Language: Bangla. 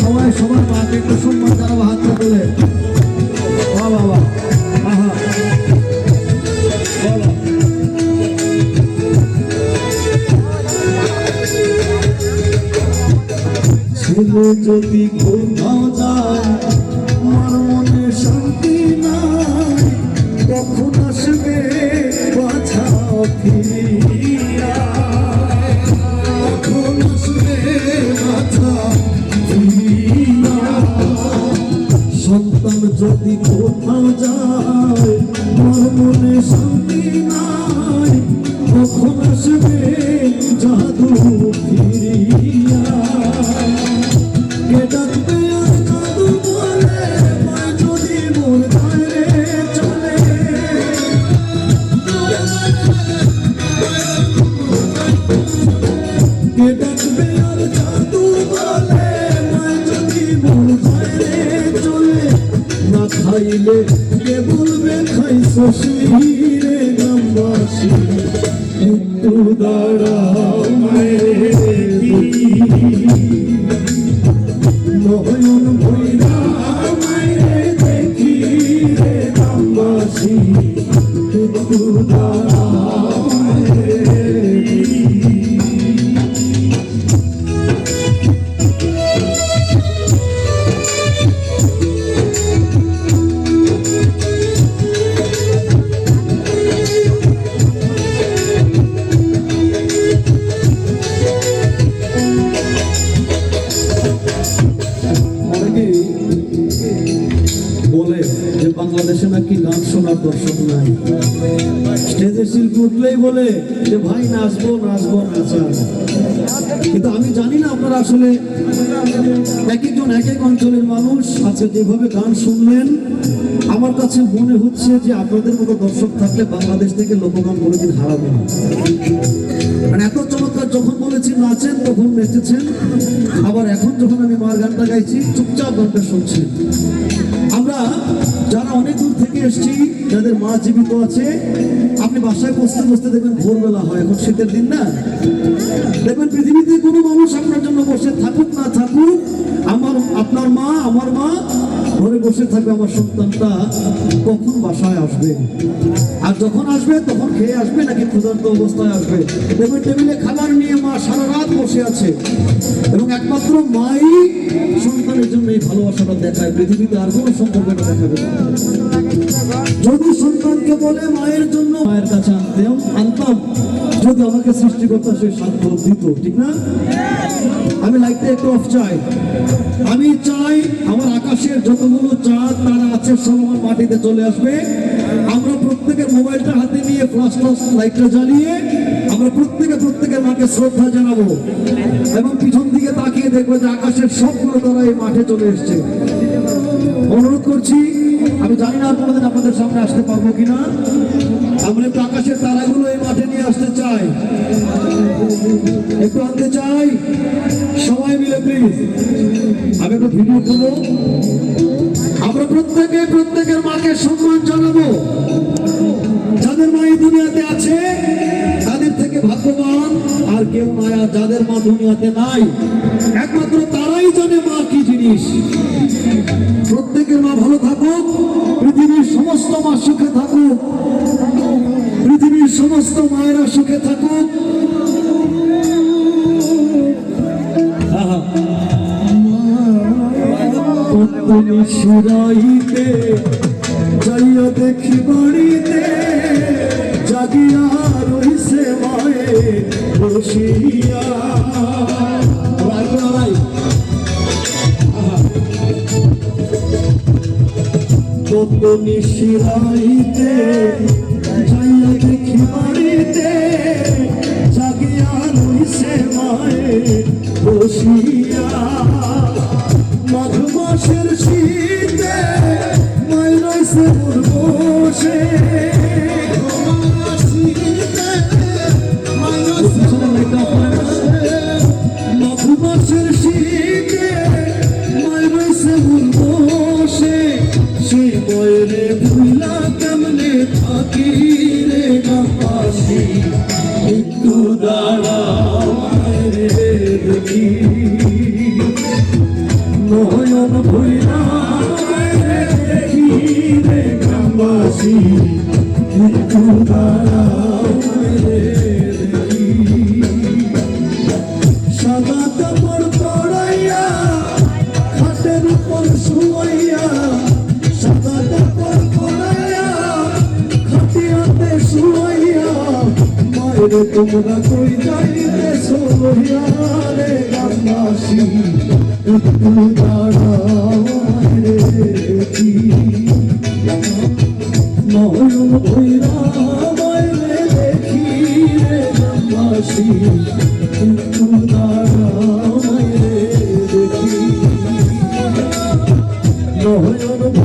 সবাই সবার মাকে একটু ছেলে যদি কোথাও যায় আমার মনে শান্তি নাই কখন আসবে খাইলে কে বলবে খাই শশীরে গ্রামবাসী? একটু দাঁড়াও মায়ের নয়ন ভৈরা দর্শক নাই স্টেজে শিল্পী উঠলেই বলে যে, ভাই, নাচবো নাচবো নাচা কিন্তু আমি জানি না আপনারা আসলে এক একজন এক এক অঞ্চলের মানুষ আজকে যেভাবে গান শুনলেন। আমার কাছে মনে হচ্ছে যে, আপনাদের মতো দর্শক থাকলে বাংলাদেশ থেকে লোকগান কোনোদিন হারাবে না। মানে এত চমৎকার, যখন বলেছি নাচেন, তখন নেচেছেন। আবার এখন যখন আমি মার গানটা গাইছি, চুপচাপ গানটা শুনছি। আমরা যারা অনেক দূর থেকে এসছি, যাদের মা জীবিত আছে, আপনি বাসায় বসতে বসতে দেখবেন ভোরবেলা হয়, এখন শীতের দিন না? দেখবেন পৃথিবীতে কোনো মানুষ আপনার জন্য বসে থাকুক না থাকুক, আমার, আপনার মা, আমার মা ঘরে বসে থাকবে আমার সন্তানটা কখন বাসায় আসবে। আর যখন আসবে, তখন খেয়ে আসবে, নাকি ক্ষুধার্ত অবস্থায় আসবে। দেখবেন টেবিলে খাবার নিয়ে মা সারা রাত বসে আছে। এবং একমাত্র মাই সন্তানের জন্য এই ভালোবাসাটা দেখায়। পৃথিবীতে আর কোনো সম্পর্ক দেখাবে যদি সন্তানকে বলে মায়ের জন্য, মায়ের কাছে আনতাম আনতাম যদি আমাকে সৃষ্টিকর্তা সেই সাধ্য দিত, ঠিক না? আমি লাইটটা একটু অফ চাই। আমি চাই আমার আকাশের যতগুলো চাঁদ, তারা আছে সব আমার মাটিতে চলে আসবে। আমরা প্রত্যেকের মোবাইলটা হাতে নিয়ে ফ্লাশ ফ্লাশ লাইটটা জ্বালিয়ে আমরা প্রত্যেকে প্রত্যেকের মাকে শ্রদ্ধা জানাব। এবং পিছন দিকে তাকিয়ে দেখব যে আকাশের সবগুলো তারা এই মাঠে চলে এসছে। অনুরোধ করছি, আমি জানি না কোনোদিন আপনাদের সামনে আসতে পারব কিনা। আমরা একটু আকাশের তারাগুলো এই মাঠে নিয়ে আসতে চাই। একটু আনতে চাই। সবাই মিলে প্লিজ আমি একটু ভিডিও করব আমরা প্রত্যেকে প্রত্যেকের মাকে সম্মান জানাব। যাদের মা এই দুনিয়াতে আছে, তাদের থেকে ভাগ্যবান। আর কেউ মায়া যাদের মা দুনিয়াতে নাই, একমাত্র তারাই জানে মা কি জিনিস। প্রত্যেকের মা ভালো থাকুক, পৃথিবীর সমস্ত মা সুখে থাকুক। পৃথিবীর সমস্ত মায়েরা সুখে থাকুক। শিরাইতে যাইয়া দেখি বাড়িতে, জাগিয়া রইছে মায়ে বসিয়া। কত নিশিরাইতে বাড়িতে জাগিয়া রইছে মায়ে বসিয়া মাঘ মাসের শীতে রইছে একটু দাঁড়াও সাদা কাপড় পরাইয়া খাটের উপর শুয়াইয়া সাদা কাপড় পরাইয়া খাটিয়াতে শুয়াইয়া মায়ের তোমরা কই যাইবে সোয়া রে গামাসি একটু দাঁড়াও নয়ন